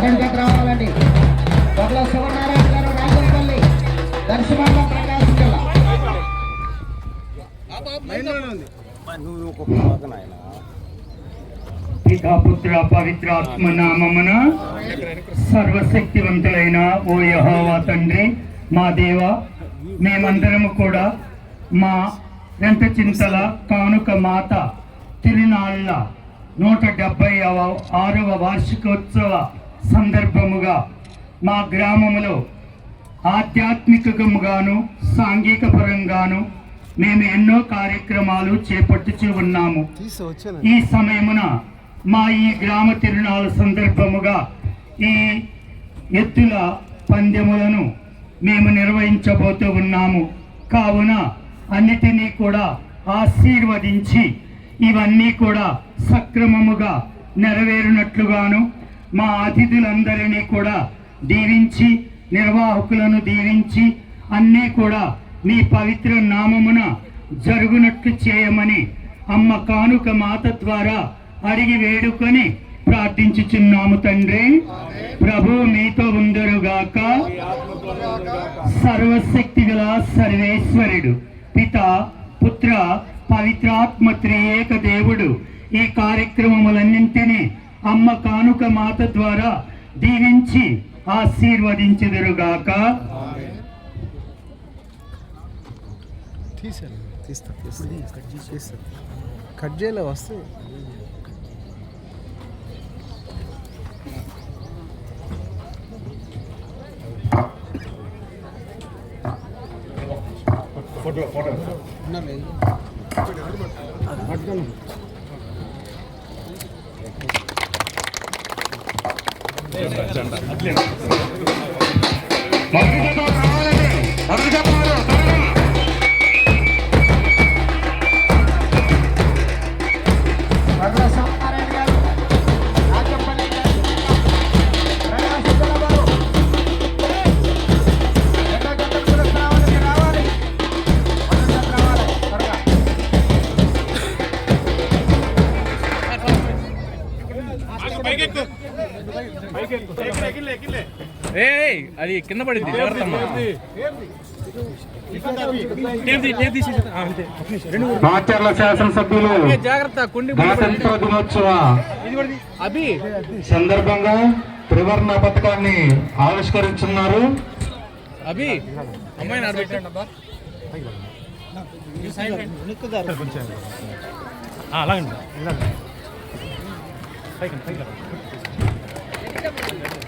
అదంతా రావాలండి గొడవ శివనారాయణ గారు రాజపల్లి దర్శమండలం ప్రకాశం జిల్లా. పితాపుత్ర పవిత్రాత్మ నామమున సర్వశక్తివంతులైన ఓ యహోవా తండ్రి మా దేవ మేమందరము కూడా మా వెంట చింతల కానుక మాత తిరునాళ్ళ నూట డెబ్బై ఆరవ వార్షికోత్సవ సందర్భముగా మా గ్రామములో ఆధ్యాత్మికముగాను సాంఘిక పరంగాను మేము ఎన్నో కార్యక్రమాలు చేపట్టుచూ ఉన్నాము. ఈ సమయమున మా ఈ గ్రామ తిరునాళ్ళ సందర్భముగా ఈ ఎత్తుల పందెములను మేము నిర్వహించబోతూ ఉన్నాము. కావున అన్నిటినీ కూడా ఆశీర్వదించి ఇవన్నీ కూడా సక్రమముగా నెరవేరినట్లుగాను మా అతిథులందరినీ కూడా దీవించి నిర్వాహకులను దీవించి అన్నీ కూడా మీ పవిత్ర నామమున జరుగునట్లు చేయమని అమ్మ కానుక మాత ద్వారా అడిగి వేడుకొని ప్రార్థించుచున్నాము తండ్రి. ప్రభు మీతో ఉందరుగాక. సర్వశక్తి గల సర్వేశ్వరుడు పిత పుత్ర పవిత్రాత్మ త్రియేక దేవుడు ఈ కార్యక్రమములన్నింటినీ అమ్మ కానుక మాత ద్వారా దీవించి ఆశీర్వదించుదురుగాక. తీస్తా తీస్తా తీస్తా. కట్ చేయలే వస్తే. పట్టుకోండి మొదటి జత రావాలండి నిమిషం. రెండు మూడు. మాచర్ల శాసనసభ్యులు పడింది. గణతంత్ర దినోత్సవ అభి. సందర్భంగా త్రివర్ణ పథకాన్ని ఆవిష్కరించున్నారు. అభి. అబ్బా అలాగండి. పైకి పైకి Thank you.